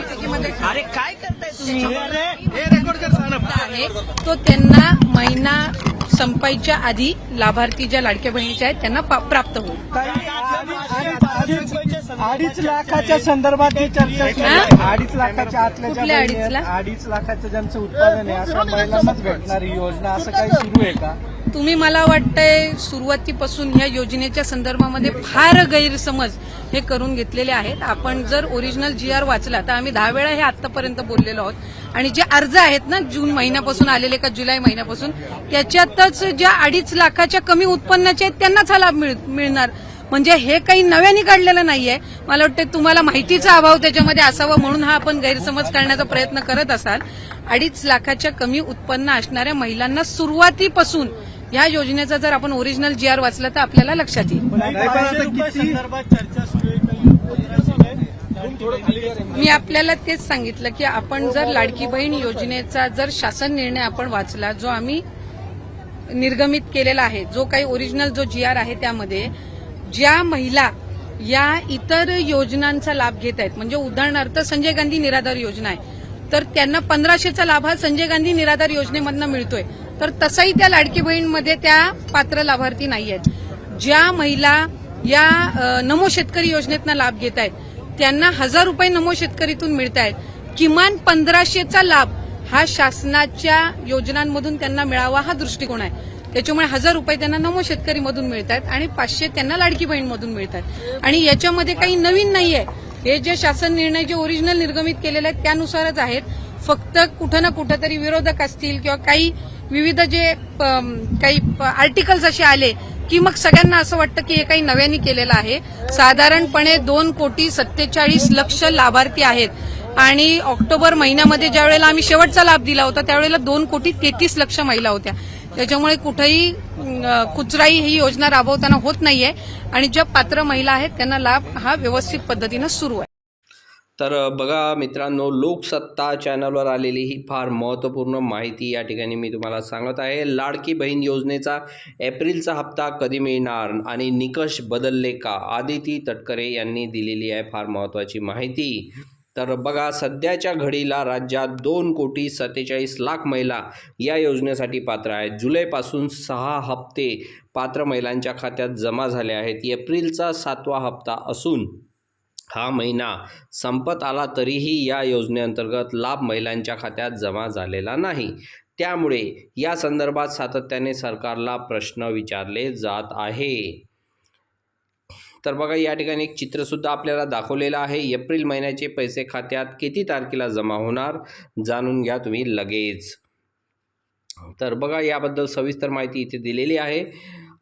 बैठकीमध्ये अरे काय करताय तुम्ही? आहे तो त्यांना महिना संपायच्या आधी लाभार्थी ज्या लाडक्या बहिणीच्या आहेत त्यांना प्राप्त होईल. अडीच लाखाच्या संदर्भात? अडीच लाखाच्या आतल्या अडीच लाखाचं ज्यांचं उत्पादन आहे अशा महिलांनाच भेटणारी योजना असं काही सुरू आहे का? तुम्ही मला वाटतंय सुरुवातीपासून ह्या योजनेच्या संदर्भामध्ये फार गैरसमज हे करून घेतलेले आहेत. आपण जर ओरिजिनल जी आर वाचला तर आम्ही दहा वेळा हे आतापर्यंत बोललेलो आहोत. आणि जे अर्ज आहेत ना जून महिन्यापासून आलेले का जुलै महिन्यापासून त्याच्यातच ज्या अडीच लाखाच्या कमी उत्पन्नाचे आहेत त्यांनाच हा लाभ मिळ- मिळणार. म्हणजे हे काही नव्याने काढलेलं नाहीये. मला वाटतं तुम्हाला माहितीचा अभाव त्याच्यामध्ये असावा म्हणून हा आपण गैरसमज करण्याचा प्रयत्न करत असाल. अडीच लाखाच्या कमी उत्पन्न असणाऱ्या महिलांना सुरुवातीपासून या योजनेचा जर आपण ओरिजिनल जी आर वाचला तर आपल्याला लक्षात येईल संदर्भात चर्चा सुरू आहे मी आपल्याला तेच सांगितलं की आपण जर लाडकी बहीण योजनेचा जर शासन निर्णय आपण वाचला जो आम्ही निर्गमित केलेला आहे जो काही ओरिजिनल जो जी आर आहे त्यामध्ये ज्या महिला या इतर योजनांचा लाभ घेत आहेत म्हणजे उदाहरणार्थ संजय गांधी निराधार योजना आहे तर त्यांना पंधराशेचा लाभ हा संजय गांधी निराधार योजनेमधनं मिळतोय. तर तसंही त्या लाडकी बहीणमध्ये त्या पात्र लाभार्थी नाही आहेत ज्या महिला या नमो शेतकरी योजनेतनं लाभ घेत आहेत त्यांना हजार रुपये नमो शेतकरीतून मिळत आहेत किमान पंधराशेचा लाभ हा शासनाच्या योजनांमधून त्यांना मिळावा हा दृष्टिकोन आहे. त्याच्यामुळे हजार रुपये त्यांना नमो शेतकरीमधून मिळत आहेत आणि पाचशे त्यांना लाडकी बहीणमधून मिळत आहेत आणि याच्यामध्ये काही नवीन नाही आहे हे जे शासन निर्णय जे ओरिजिनल निर्गमित केलेले आहेत त्यानुसारच आहेत. फक्त कुठं ना कुठं तरी विरोधक असतील किंवा काही विविध जे काही आर्टिकल्स असे आले की मग सगळ्यांना असं वाटतं की हे काही नव्याने केलेलं आहे. साधारणपणे दोन कोटी सत्तेचाळीस लक्ष लाभार्थी आहेत. आणि ऑक्टोबर महिन्यामध्ये ज्या वेळेला आम्ही शेवटचा लाभ दिला होता त्यावेळेला दोन कोटी तेहतीस लक्ष महिला होत्या. त्याच्यामुळे कुठेही कुचराई ही योजना राबवताना होत नाहीये. आणि ज्या पात्र महिला आहेत त्यांना लाभ हा व्यवस्थित पद्धतीनं सुरू आहे. तर बघा मित्रांनो लोकसत्ता चॅनलवर आलेली ही फार महत्त्वपूर्ण माहिती या ठिकाणी मी तुम्हाला सांगत आहे. लाडकी बहीण योजनेचा एप्रिलचा हप्ता कधी मिळणार आणि निकष बदलले का? आदिती तटकरे यांनी दिलेली आहे फार महत्त्वाची माहिती. तर बघा सध्याच्या घडीला राज्यात दोन कोटी सत्तेचाळीस लाख महिला या योजनेसाठी पात्र आहेत. जुलैपासून सहा हप्ते पात्र महिलांच्या खात्यात जमा झाले आहेत. एप्रिलचा सातवा हप्ता असून हा महिना संपत आला तरीही या योजनेअंतर्गत लाभ महिलांच्या खात्यात जमा झालेला नाही. त्यामुळे या संदर्भात सातत्याने सरकारला प्रश्न विचारले जात आहे. तर बघा या ठिकाणी एक चित्रसुद्धा आपल्याला दाखवलेलं आहे. एप्रिल महिन्याचे पैसे खात्यात किती तारखेला जमा होणार जाणून घ्या तुम्ही लगेच. तर बघा याबद्दल सविस्तर माहिती इथे दिलेली आहे.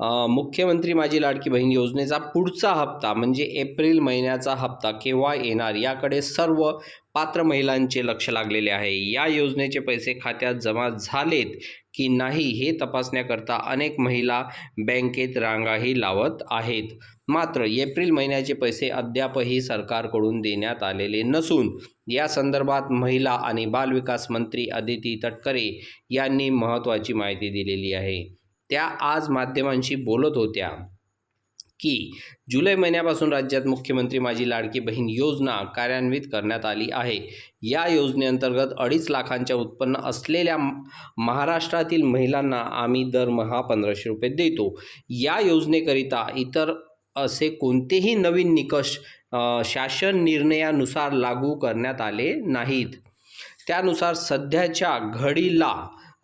मुख्यमंत्री माझी लाडकी बहीण योजनेचा पुढचा हप्ता म्हणजे एप्रिल महिन्याचा हप्ता केव्हा येणार याकडे सर्व पात्र महिलांचे लक्ष लागलेले आहे. या योजनेचे पैसे खात्यात जमा झालेत की नाही हे तपासण्याकरता अनेक महिला बँकेत रांगाही लावत आहेत. मात्र एप्रिल महिन्याचे पैसे अद्यापही सरकारकडून देण्यात आलेले नसून या संदर्भात महिला आणि बालविकास मंत्री अदिती तटकरे यांनी महत्त्वाची माहिती दिलेली आहे. त्या आज माध्यमांशी बोलत होत्या की जुलै महिन्यापासून राज्यात मुख्यमंत्री माझी लाडकी बहीण योजना कार्यान्वित करण्यात आली आहे. या योजनेअंतर्गत अडीच लाखांच्या उत्पन्न असलेल्या महाराष्ट्रातील महिलांना आम्ही दरमहा पंधराशे रुपये देतो. या योजनेकरिता इतर असे कोणतेही नवीन निकष शासन निर्णयानुसार लागू करण्यात आले नाहीत. त्यानुसार सध्याच्या घडीला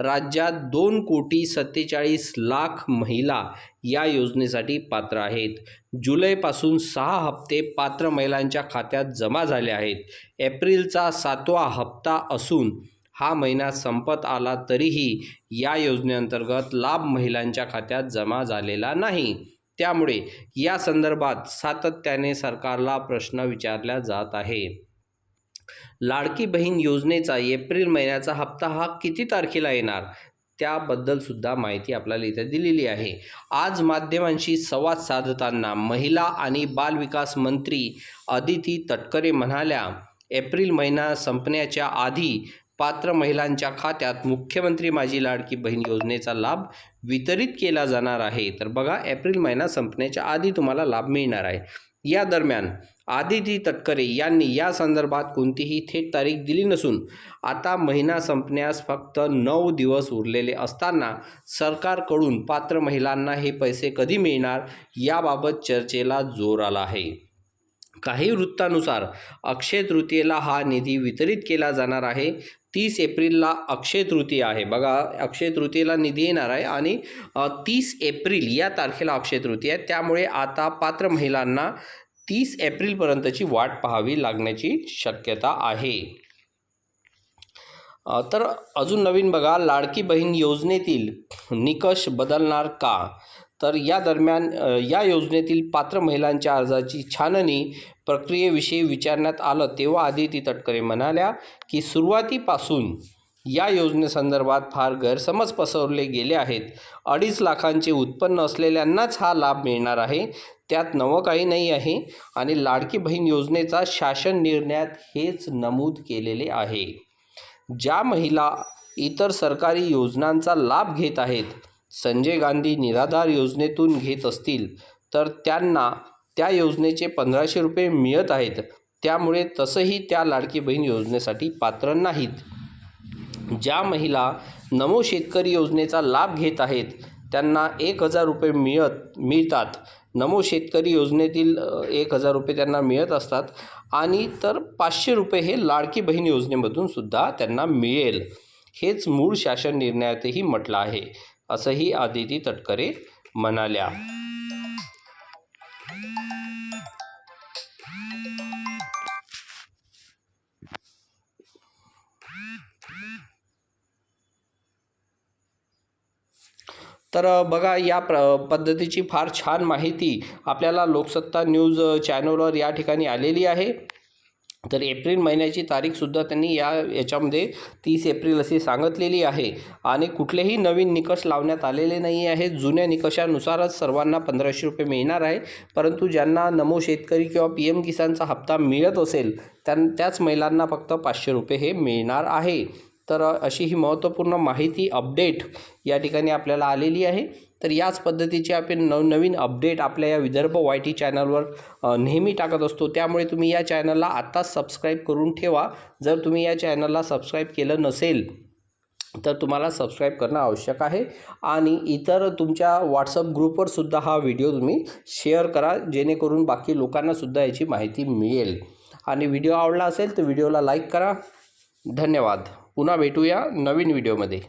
राज्यात दोन कोटी सत्तेचाळीस लाख महिला या योजनेसाठी पात्र आहेत. जुलैपासून सहा हप्ते पात्र महिलांच्या खात्यात जमा झाले आहेत. एप्रिलचा सातवा हप्ता असून हा महिना संपत आला तरीही या योजनेअंतर्गत लाभ महिलांच्या खात्यात जमा झालेला नाही. त्यामुळे या संदर्भात सातत्याने सरकारला प्रश्न विचारला जात आहे. लाडकी बहीण योजनेचा एप्रिल महिन्याचा हप्ता हा किती तारखेला येणार? त्याबद्दलसुद्धा माहिती आपल्याला इथे दिलेली आहे. आज माध्यमांशी संवाद साधताना महिला आणि बालविकास मंत्री अदिती तटकरे म्हणाल्या एप्रिल महिना संपण्याच्या आधी पात्र महिलांच्या खात्यात मुख्यमंत्री माझी लाडकी बहीण योजनेचा लाभ वितरित केला जाणार आहे. तर बघा एप्रिल महिना संपण्याच्या आधी तुम्हाला लाभ मिळणार आहे. या दरम्यान आदिती तटकरे यांनी या संदर्भात कोणतीही थेट तारीख दिली नसून आता महिना संपण्यास फक्त नऊ दिवस उरलेले असताना सरकारकडून पात्र महिलांना हे पैसे कधी मिळणार याबाबत चर्चेला जोर आला आहे. काही वृत्तानुसार अक्षय तृतीयेला हा निधी वितरित केला जाणार आहे. तीस एप्रिलला अक्षय तृतीया आहे. बघा अक्षय तृतीयेला निधी येणार आहे आणि तीस एप्रिल या तारखेला अक्षय तृतीया आहे. त्यामुळे आता पात्र महिलांना तीस एप्रिलपर्यंतची वाट पाहावी लागण्याची शक्यता आहे. तर अजून नवीन बघा लाडकी बहीण योजनेतील निकष बदलणार का? तर या दरम्यान या योजनेतील पात्र महिलांच्या अर्जाची छाननी प्रक्रियेविषयी विचारण्यात आलं तेव्हा आदिती तटकरे म्हणाल्या की सुरुवातीपासून या योजनेसंदर्भात फार गैरसमज पसरवले गेले आहेत. अडीच लाखांचे उत्पन्न असलेल्यांनाच हा लाभ मिळणार आहे. त्यात नवं काही नाही आहे आणि लाडकी बहीण योजनेचा शासन निर्णयात हेच नमूद केलेले आहे. ज्या महिला इतर सरकारी योजनांचा लाभ घेत आहेत संजय गांधी निराधार योजनेतून घेत असतील तर त्यांना त्या योजनेचे पंधराशे रुपये मिळत आहेत. त्यामुळे तसंही त्या लाडकी बहीण योजनेसाठी पात्र नाहीत. ज्या महिला नमो शेतकरी योजनेचा लाभ घेत आहेत त्यांना एक हजार रुपये मिळत मिळतात. नमो शेतकरी योजनेतील एक हजार रुपये त्यांना मिळत असतात आणि तर पाचशे रुपये हे लाडकी बहीण योजनेमधून सुद्धा त्यांना मिळेल. हेच मूळ शासन निर्णयातही म्हटलं आहे. असंही आदिती तटकरे म्हणाल्या. तर बघा या प्र पद्धतीची फार छान माहिती आपल्याला लोकसत्ता न्यूज चॅनलवर या ठिकाणी आलेली आहे. तर एप्रिल महिन्याची तारीखसुद्धा त्यांनी या याच्यामध्ये तीस एप्रिल अशी सांगितलेली आहे. आणि कुठलेही नवीन निकष लावण्यात आलेले नाही आहे. जुन्या निकषानुसारच सर्वांना पंधराशे रुपये मिळणार आहे. परंतु ज्यांना नमो शेतकरी किंवा पी एम किसानचा हप्ता मिळत असेल त्यां त्याच महिलांना फक्त पाचशे रुपये हे मिळणार आहे. तर अशी ही महत्त्वपूर्ण माहिती अपडेट या ठिकाणी आपल्याला आलेली आहे. तर याच पद्धतीचे आपण नवनवीन अपडेट आपल्या या विदर्भ वाय टी चॅनलवर नेहमी टाकत असतो. त्यामुळे तुम्ही या चॅनलला आत्ताच सबस्क्राईब करून ठेवा. जर तुम्ही या चॅनलला सबस्क्राईब केलं नसेल तर तुम्हाला सबस्क्राईब करणं आवश्यक आहे. आणि इतर तुमच्या व्हॉट्सअप ग्रुपवरसुद्धा हा व्हिडिओ तुम्ही शेअर करा जेणेकरून बाकी लोकांनासुद्धा याची माहिती मिळेल. आणि व्हिडिओ आवडला असेल तर व्हिडिओला लाईक करा. धन्यवाद. पुन्हा भेटूया नवीन व्हिडिओमध्ये